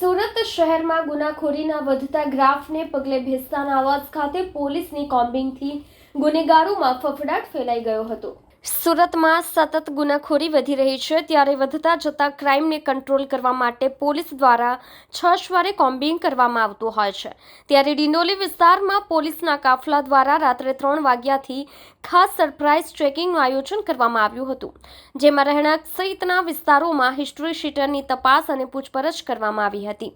સુરત શહેરમાં ગુનાખોરીના વધતા ગ્રાફને પગલે ભેસ્તાન આવાસ ખાતે પોલીસની કોમ્બિંગથી ગુનેગારોમાં ફફડાટ ફેલાઈ ગયો હતો. સુરતમાં સતત ગુનાખોરી વધી રહી છે. ત્યારે વધતા જતા ક્રાઇમને કંટ્રોલ કરવા માટે પોલીસ દ્વારા છ શ્વારે કોમ્બિંગ કરવામાં આવતું હોય છે. ત્યારે ડિંડોલી વિસ્તારમાં પોલીસના કાફલા દ્વારા રાત્રે ત્રણ વાગ્યાથી ખાસ સરપ્રાઇઝ ચેકિંગનું આયોજન કરવામાં આવ્યું હતું. જેમાં રહેણાંક સહિતના વિસ્તારોમાં હિસ્ટ્રી શીટરની તપાસ અને પૂછપરછ કરવામાં આવી હતી.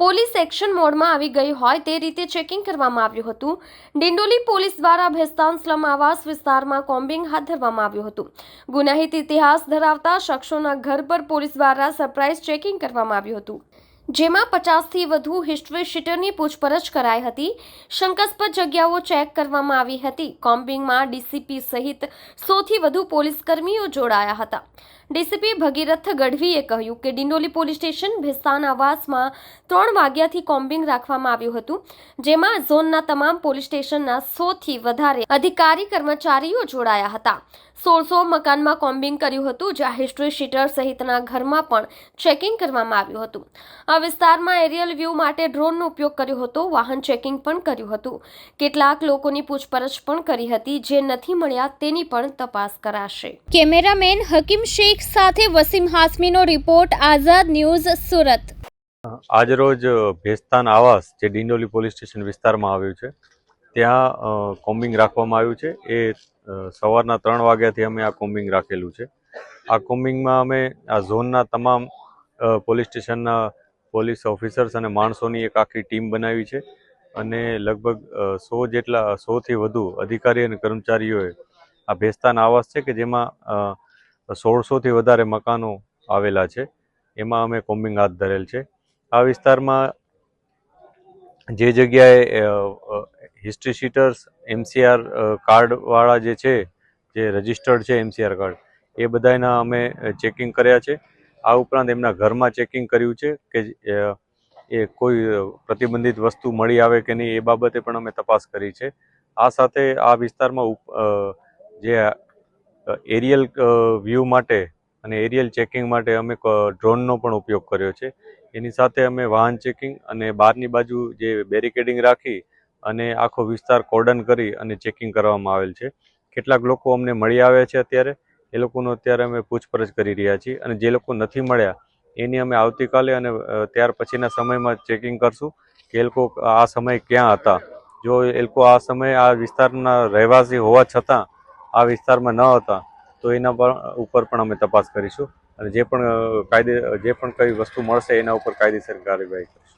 પોલીસ એક્શન મોડમાં આવી ગઈ હોય તે રીતે ચેકિંગ કરવામાં આવ્યું હતું. ડિંડોલી પોલીસ દ્વારા ભેસ્તાન સ્લમ આવાસ વિસ્તારમાં કોમ્બિંગ હાથ ધરવામાં આવ્યું હતું. ગુનાહિત ઇતિહાસ ધરાવતા શખ્સોના ઘર પર પોલીસ દ્વારા સરપ્રાઇઝ ચેકિંગ કરવામાં આવ્યું હતું. જેમાં પચાસથી વધુ હિસ્ટ્રી શીટરની પૂછપરછ કરાઈ હતી. શંકાસ્પદ જગ્યાઓ ચેક કરવામાં આવી હતી. કોમ્બિંગમાં ડીસીપી સહિત સોથી વધુ પોલીસકર્મીઓ જોડાયા હતા. ડીસીપી ભગીરથ ગઢવીએ કહ્યું કે ડિંડોલી પોલીસ સ્ટેશન ભેસ્તાન આવાસમાં ત્રણ વાગ્યાથી કોમ્બિંગ રાખવામાં આવ્યું હતું, જેમાં ઝોનના તમામ પોલીસ સ્ટેશનના સોથી વધારે અધિકારી કર્મચારીઓ જોડાયા હતા. સોળસો મકાનમાં કોમ્બિંગ કર્યું હતું, જ્યાં હિસ્ટ્રી શીટર સહિતના ઘરમાં પણ ચેકિંગ કરવામાં આવ્યું હતું. આ વિસ્તારમાં એરિયલ વ્યૂ માટે ડ્રોનનો ઉપયોગ કર્યો હતો, વાહન ચેકિંગ પણ કર્યું હતું. કેટલાક લોકોની પૂછપરછ પણ કરી હતી, જે નથી મળ્યા તેની પણ તપાસ કરાશે. કેમેરામેન હકીમ શેખ સાથે વસીમ હાસમીનો રિપોર્ટ, આઝાદ ન્યૂઝ, સુરત. આજરોજ ભેસ્તાન આવાસ જે ડિંડોલી પોલીસ સ્ટેશન વિસ્તારમાં આવ્યું છે, ત્યાં કોમ્બિંગ રાખવામાં આવ્યું છે. એ સવારના ત્રણ વાગ્યાથી અમે આ કોમ્બિંગ રાખેલું છે. આ કોમ્બિંગમાં અમે આ ઝોનના તમામ પોલીસ સ્ટેશનના પોલીસ ઓફિસર્સ અને માણસોની એક આખી ટીમ બનાવી છે અને લગભગ સો જેટલા સોથી વધુ અધિકારી અને કર્મચારીઓએ આ ભેસ્તાન આવાસ છે કે જેમાં સોળસોથી વધારે મકાનો આવેલા છે. એમાં અમે કોમ્બિંગ હાથ ધરેલ છે. આ વિસ્તારમાં જે જગ્યાએ હિસ્ટ્રી શીટર્સ એમસીઆર કાર્ડવાળા જે છે, જે રજિસ્ટર્ડ છે એમસીઆર કાર્ડ એ બધાના અમે ચેકિંગ કર્યા છે. આ ઉપરાંત એમના ઘરમાં ચેકિંગ કર્યું છે કે એ કોઈ પ્રતિબંધિત વસ્તુ મળી આવે કે નહીં એ બાબતે પણ અમે તપાસ કરી છે. આ સાથે આ વિસ્તારમાં જે એરિયલ વ્યૂ માટે અને એરિયલ ચેકિંગ માટે અમે ડ્રોનનો પણ ઉપયોગ કર્યો છે. એની સાથે અમે વાહન ચેકિંગ અને બહારની બાજુ જે બેરિકેડિંગ રાખી અને આખો વિસ્તાર કોર્ડન કરી અને ચેકિંગ કરવામાં આવેલ છે. કેટલાક લોકો અમને મળી આવ્યા છે અત્યારે. એ લોકોનો અત્યારે અમે પૂછપરછ કરી રહ્યા છીએ અને જે લોકો નથી મળ્યા, એની અમે આવતીકાલે અને ત્યાર પછીના સમયમાં ચેકિંગ કરશું કે એ લોકો આ સમય ક્યાં હતા. જો એ લોકો આ સમયે આ વિસ્તારના રહેવાસી હોવા છતાં આ વિસ્તારમાં ન હતા, તો એના પર, ઉપર પણ અમે તપાસ કરીશું. અને જે પણ કાયદે, જે પણ કઈ વસ્તુ મળશે, એના ઉપર કાયદેસર કાર્યવાહી કરીશું.